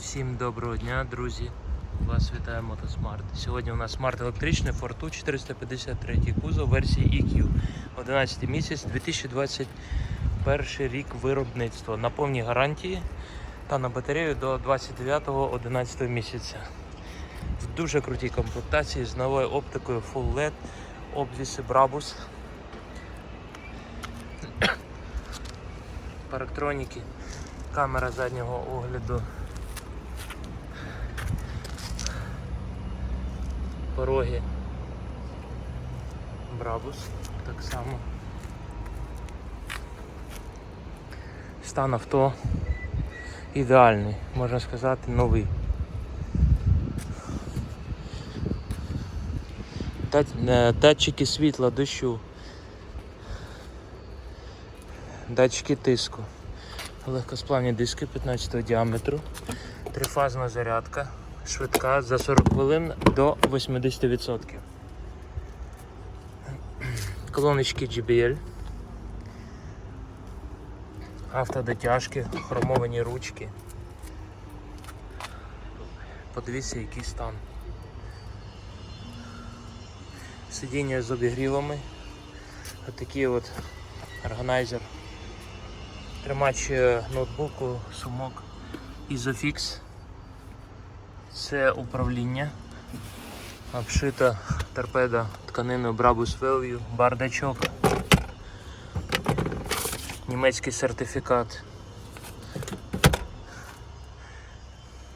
Всім доброго дня, друзі! Вас вітає Мотосмарт. Сьогодні у нас смарт електричний Fortu 453 кузов версії EQ. 11 місяць 2021 рік виробництва на повній гарантії та на батарею до 29-11 місяця. В дуже крутій комплектації з новою оптикою Full LED, обвіси Brabus. Парктроніки, камера заднього огляду. Пороги. Брабус так само. Стан авто ідеальний, можна сказати, новий. Е, Датчики світла, дощу. Датчики тиску. Легкосплавні диски 15 діаметру. Трифазна зарядка. Швидка за 40 хвилин до 80%. Колоночки JBL. Автодотяжки, хромовані ручки. Подивіться, який стан. Сидіння з обігрівами. Отакий от органайзер. Тримач е, ноутбуку, сумок Isofix. Це управління. Обшита торпеда тканиною Brabus Value, бардачок. Німецький сертифікат.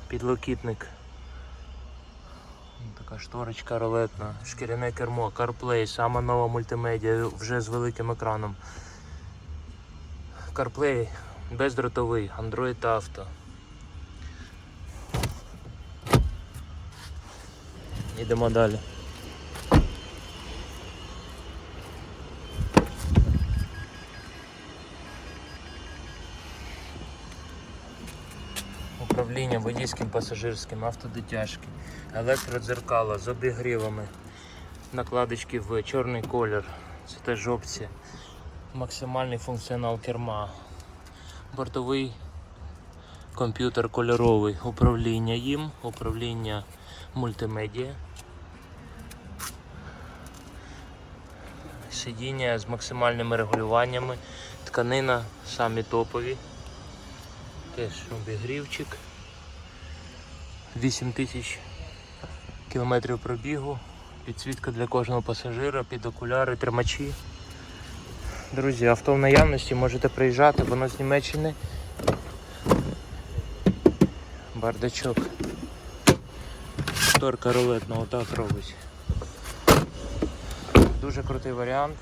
Підлокітник. Така шторочка ролетна, шкіряне кермо, CarPlay, сама нова мультимедіа вже з великим екраном. CarPlay бездротовий, Android Auto. Йдемо далі. Управління водійським пасажирським, автодитяжки, електродзеркало з обігрівами, накладочки в чорний колір, це теж опція, максимальний функціонал керма, бортовий комп'ютер кольоровий, управління їм, управління мультимедіа. Сидіння з максимальними регулюваннями, тканина самі топові. Теж обігрівчик. 8 тисяч кілометрів пробігу, підсвітка для кожного пасажира, під окуляри, тримачі. Друзі, авто в наявності можете приїжджати, воно з Німеччини. Бардачок. Шторка рулетного так робить. Дуже крутий варіант.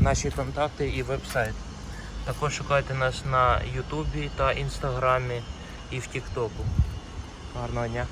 Наші контакти і веб-сайт. Також шукайте нас на Ютубі та Інстаграмі і в Тіктоку. Гарного дня!